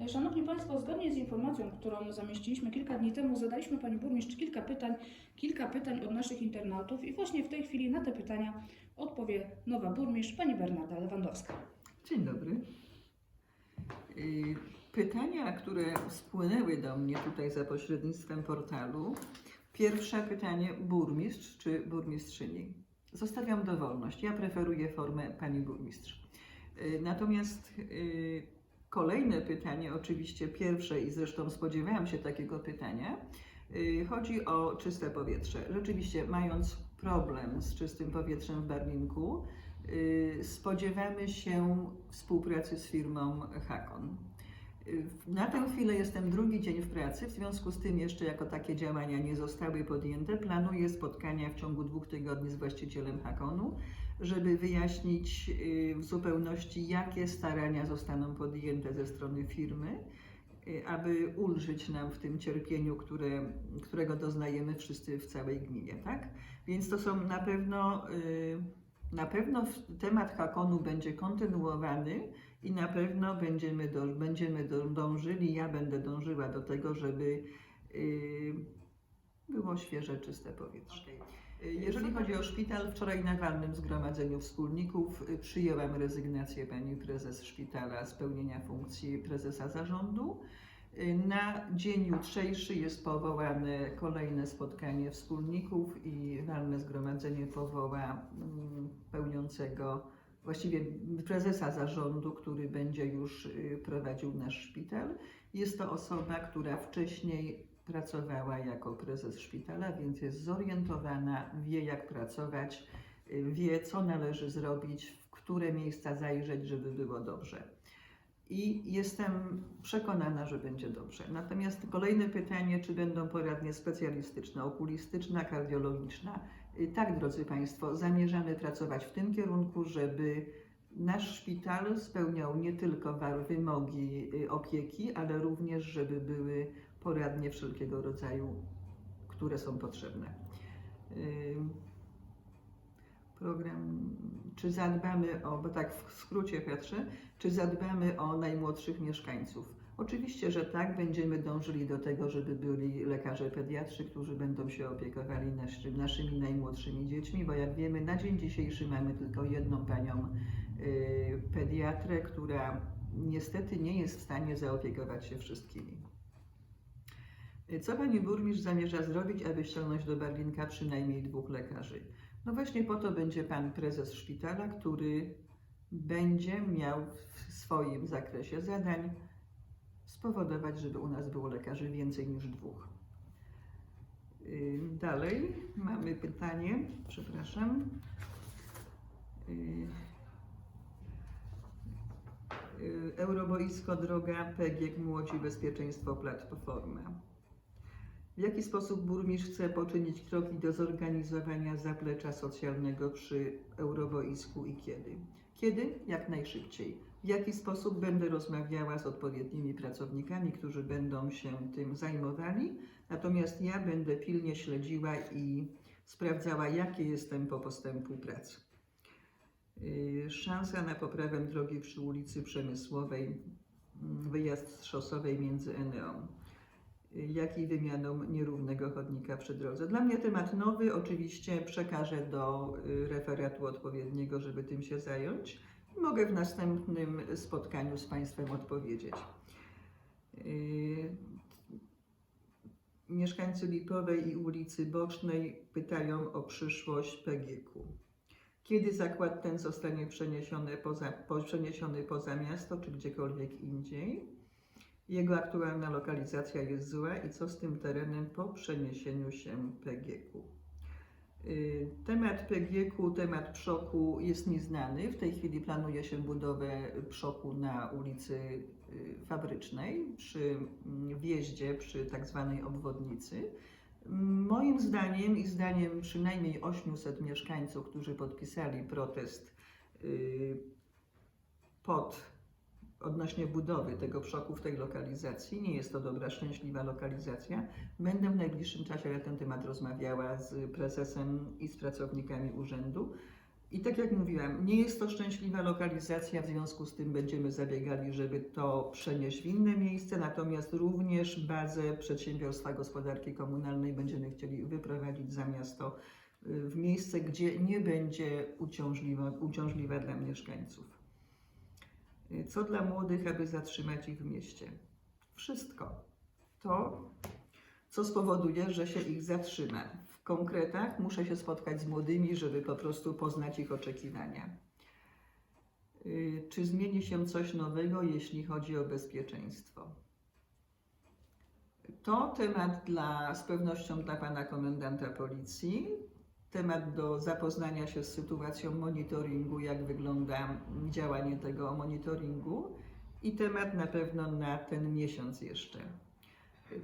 E, Szanowni Państwo, zgodnie z informacją, którą zamieściliśmy kilka dni temu, zadaliśmy Pani Burmistrz kilka pytań, kilka pytań od naszych internautów i właśnie w tej chwili na te pytania odpowie nowa burmistrz, Pani Bernarda Lewandowska. Dzień dobry. Y, Pytania, które spłynęły do mnie tutaj za pośrednictwem portalu. Pierwsze pytanie burmistrz czy burmistrzyni? Zostawiam dowolność. Ja preferuję formę pani burmistrz. Y, Natomiast kolejne pytanie, oczywiście pierwsze i zresztą spodziewałam się takiego pytania, y, chodzi o czyste powietrze. Rzeczywiście, mając problem z czystym powietrzem w Barlinku, y, spodziewamy się współpracy z firmą Hakon. Y, Na tę chwilę jestem drugi dzień w pracy, w związku z tym jeszcze jako takie działania nie zostały podjęte. Planuję spotkania w ciągu dwóch tygodni z właścicielem Hakonu, żeby wyjaśnić y, w zupełności, jakie starania zostaną podjęte ze strony firmy, y, aby ulżyć nam w tym cierpieniu, które, którego doznajemy wszyscy w całej gminie, tak? Więc to są na pewno, y, na pewno temat Hakonu będzie kontynuowany i na pewno będziemy, do, będziemy dążyli, ja będę dążyła do tego, żeby było świeże, czyste powietrze. Y, Jeżeli chodzi o szpital, wczoraj na walnym zgromadzeniu wspólników y, przyjęłam rezygnację pani prezes szpitala z pełnienia funkcji prezesa zarządu. Y, Na dzień jutrzejszy jest powołane kolejne spotkanie wspólników i walne zgromadzenie powoła mm, pełniącego, właściwie prezesa zarządu, który będzie już y, prowadził nasz szpital. Jest to osoba, która wcześniej pracowała jako prezes szpitala, więc jest zorientowana, wie jak pracować, y, wie co należy zrobić, w które miejsca zajrzeć, żeby było dobrze. I jestem przekonana, że będzie dobrze. Natomiast kolejne pytanie, czy będą poradnie specjalistyczne, okulistyczna, kardiologiczna? Y, Tak, drodzy Państwo, zamierzamy pracować w tym kierunku, żeby nasz szpital spełniał nie tylko wymogi y, opieki, ale również, żeby były poradnie wszelkiego rodzaju, które są potrzebne. Program, czy zadbamy o, bo tak w skrócie patrzę, czy zadbamy o najmłodszych mieszkańców? Oczywiście, że tak, będziemy dążyli do tego, żeby byli lekarze pediatrzy, którzy będą się opiekowali naszy, naszymi najmłodszymi dziećmi, bo jak wiemy, na dzień dzisiejszy mamy tylko jedną panią y, pediatrę, która niestety nie jest w stanie zaopiekować się wszystkimi. Co pani burmistrz zamierza zrobić, aby ściągnąć do Berlinka przynajmniej dwóch lekarzy? No właśnie po to będzie pan prezes szpitala, który będzie miał w swoim zakresie zadań spowodować, żeby u nas było lekarzy więcej niż dwóch. Dalej mamy pytanie, przepraszam. Euroboisko, droga, PGG, Młodzi, Bezpieczeństwo, Platforma. W jaki sposób burmistrz chce poczynić kroki do zorganizowania zaplecza socjalnego przy Euroboisku i kiedy? Kiedy? Jak najszybciej. W jaki sposób będę rozmawiała z odpowiednimi pracownikami, którzy będą się tym zajmowali, natomiast ja będę pilnie śledziła i sprawdzała, jakie jest tempo postępu pracy. Yy, Szansa na poprawę drogi przy ulicy Przemysłowej, mm, wyjazd z szosowej między Eneą jak i wymianą nierównego chodnika przy drodze. Dla mnie temat nowy, oczywiście przekażę do y, referatu odpowiedniego, żeby tym się zająć. Mogę w następnym spotkaniu z Państwem odpowiedzieć. Y, Mieszkańcy Lipowej i ulicy Bocznej pytają o przyszłość PGK. Kiedy zakład ten zostanie przeniesiony poza, po, przeniesiony poza miasto czy gdziekolwiek indziej? Jego aktualna lokalizacja jest zła i co z tym terenem po przeniesieniu się PGK? Y, Temat PGK, temat przoku jest nieznany. W tej chwili planuje się budowę przoku na ulicy y, Fabrycznej przy mm, wjeździe, przy tak zwanej obwodnicy. Moim zdaniem i zdaniem przynajmniej 800 mieszkańców, którzy podpisali protest y, pod odnośnie budowy tego przoku w tej lokalizacji. Nie jest to dobra, szczęśliwa lokalizacja. Będę w najbliższym czasie na ten temat rozmawiała z prezesem i z pracownikami urzędu I tak jak mówiłam, nie jest to szczęśliwa lokalizacja, w związku z tym będziemy zabiegali, żeby to przenieść w inne miejsce, natomiast również bazę przedsiębiorstwa gospodarki komunalnej będziemy chcieli wyprowadzić za miasto y, w miejsce, gdzie nie będzie uciążliwa, uciążliwa dla mieszkańców. Co dla młodych, aby zatrzymać ich w mieście? Wszystko. To, co spowoduje, że się ich zatrzyma. W konkretach muszę się spotkać z młodymi, żeby po prostu poznać ich oczekiwania. Y, Czy zmieni się coś nowego, jeśli chodzi o bezpieczeństwo? To temat dla, z pewnością dla pana komendanta policji, temat do zapoznania się z sytuacją monitoringu, jak wygląda działanie tego monitoringu i temat na pewno na ten miesiąc jeszcze.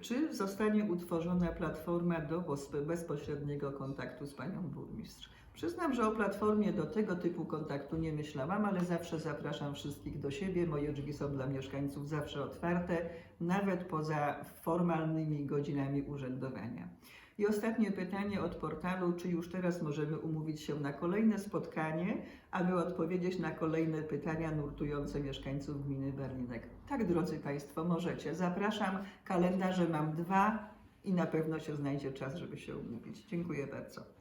Czy zostanie utworzona platforma do bezpośredniego kontaktu z panią burmistrz? Przyznam, że o platformie do tego typu kontaktu nie myślałam, ale zawsze zapraszam wszystkich do siebie. Moje drzwi są dla mieszkańców zawsze otwarte, nawet poza formalnymi godzinami urzędowania. I ostatnie pytanie od portalu, czy już teraz możemy umówić się na kolejne spotkanie, aby odpowiedzieć na kolejne pytania nurtujące mieszkańców gminy Berlinek. Tak, drodzy Państwo, możecie. Zapraszam, kalendarze mam dwa i na pewno się znajdzie czas, żeby się umówić. Dziękuję bardzo.